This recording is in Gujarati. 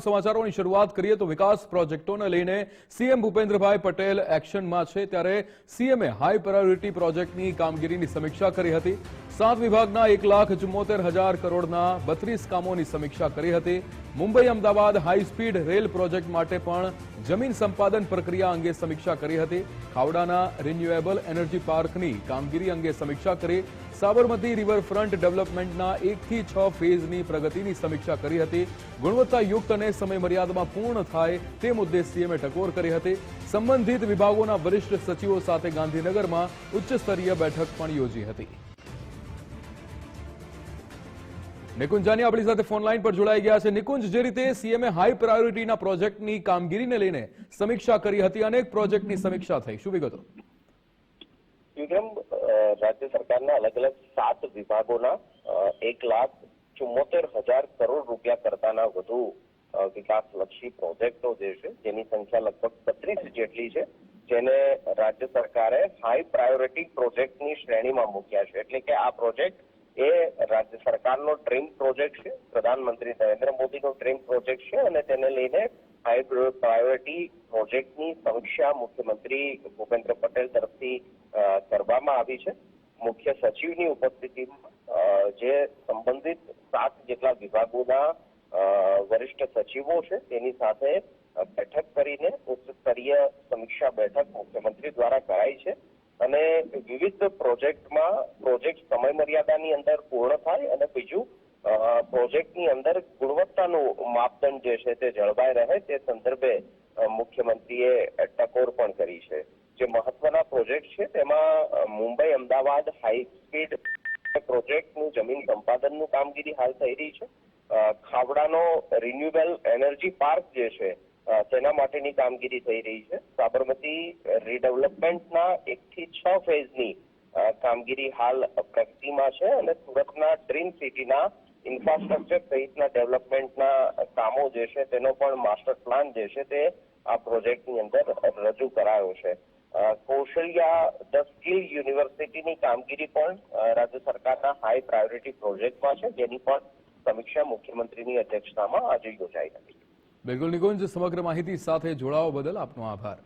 સમાચારોની શરૂઆત કરીએ તો વિકાસ પ્રોજેક્ટોને લઈને સીએમ ભૂપેન્દ્રભાઈ પટેલ એક્શનમાં છે. ત્યારે સીએમએ હાઈ પ્રાયોરિટી પ્રોજેક્ટની કામગીરીની સમીક્ષા કરી હતી. સાત વિભાગના એક લાખ ચુમ્મોતેર હજાર કરોડના બત્રીસ કામોની સમીક્ષા કરી હતી. Mumbai, Ahmedabad high speed rail project માટે પણ જમીન સંપાદન પ્રક્રિયા અંગે સમીક્ષા કરી હતી. ખાવડાના રિન્યુએબલ એનર્જી પાર્કની કામગીરી અંગે સમીક્ષા કરી સાબરમતી રિવરફ્રન્ટ ડેવલપમેન્ટના એકથી છ ફેઝની પ્રગતિની સમીક્ષા કરી હતી. ગુણવત્તાયુક્ત અને સમયમર્યાદામાં પૂર્ણ થાય તે મુદ્દે સીએમએ ટકોર કરી હતી. સંબંધિત વિભાગોના વરિષ્ઠ સચિવો સાથે ગાંધીનગરમાં ઉચ્ચસ્તરીય બેઠક પણ યોજી હતી. નિકુંજ જાની આપણી સાથે ફોન લાઈન પર જોડાઈ ગયા છે. નિકુંજ, જે રીતે સીએમએ હાઈ પ્રાયોરિટીના પ્રોજેક્ટની કામગીરીને લઈને સમીક્ષા કરી હતી, અનેક પ્રોજેક્ટની સમીક્ષા થઈ. શું વિગતો? વિક્રમ રાજ્ય સરકારના અલગ અલગ સાત વિભાગોના એક લાખ ચુમ્મોતેર હજાર કરોડ રૂપિયા કરતાના વધુ વિકાસલક્ષી પ્રોજેક્ટો જે છે, જેની સંખ્યા લગભગ બત્રીસ જેટલી છે, જેને રાજ્ય સરકારે હાઈ પ્રાયોરિટી પ્રોજેક્ટની શ્રેણીમાં મૂક્યા છે. એટલે કે આ પ્રોજેક્ટ એ રાજ્ય સરકારનો ડ્રીમ પ્રોજેક્ટ છે, પ્રધાનમંત્રી નરેન્દ્ર મોદીનો ડ્રીમ પ્રોજેક્ટ છે, અને તેને લઈને હાઈ પ્રાયોરિટી પ્રોજેક્ટની સમીક્ષા મુખ્યમંત્રી ભૂપેન્દ્ર પટેલ તરફથી કરવામાં આવી છે. મુખ્ય સચિવની ઉપસ્થિતિમાં જે સંબંધિત સાત જેટલા વિભાગોના વરિષ્ઠ સચિવો છે, તેની સાથે બેઠક કરીને ઉચ્ચ સ્તરીય સમીક્ષા બેઠક મુખ્યમંત્રી દ્વારા કરાઈ છે. અને વિવિધ પ્રોજેક્ટમાં, પ્રોજેક્ટ સમય મર્યાદાની અંદર પૂર્ણ થાય અને બીજું પ્રોજેક્ટની અંદર ગુણવત્તાનું માપદંડ જે છે તે જળવાઈ રહે તે સંદર્ભે મુખ્યમંત્રીએ ટકોર પણ કરી છે. જે મહત્વના પ્રોજેક્ટ છે તેમાં મુંબઈ અમદાવાદ હાઈ સ્પીડ પ્રોજેક્ટનું જમીન સંપાદનનું કામગીરી હાલ થઈ રહી છે. ખાવડાનો રિન્યુએબલ એનર્જી પાર્ક જે છે તેના માટેની કામગીરી થઈ રહી છે. સાબરમતી રીડેવલપમેન્ટના એકથી છ ફેઝની કામગીરી હાલ પ્રગતિમાં છે અને સુરતના ડ્રીમ સિટીના ઇન્ફ્રાસ્ટ્રક્ચર સહિતના ડેવલપમેન્ટના કામો જે છે તેનો પણ માસ્ટર પ્લાન જે છે તે આ પ્રોજેક્ટની અંદર રજૂ કરાયો છે. કૌશલ્યા ધ સ્કિલ યુનિવર્સિટીની કામગીરી પણ રાજ્ય સરકારના હાઈ પ્રાયોરિટી પ્રોજેક્ટમાં છે. જેની પણ સમીક્ષા મુખ્યમંત્રીની અધ્યક્ષતામાં આજે યોજાઈ હતી. બિલકુલ નિકુંજ, સમગ્ર માહિતી સાથે જોડાવા બદલ આપનો આભાર.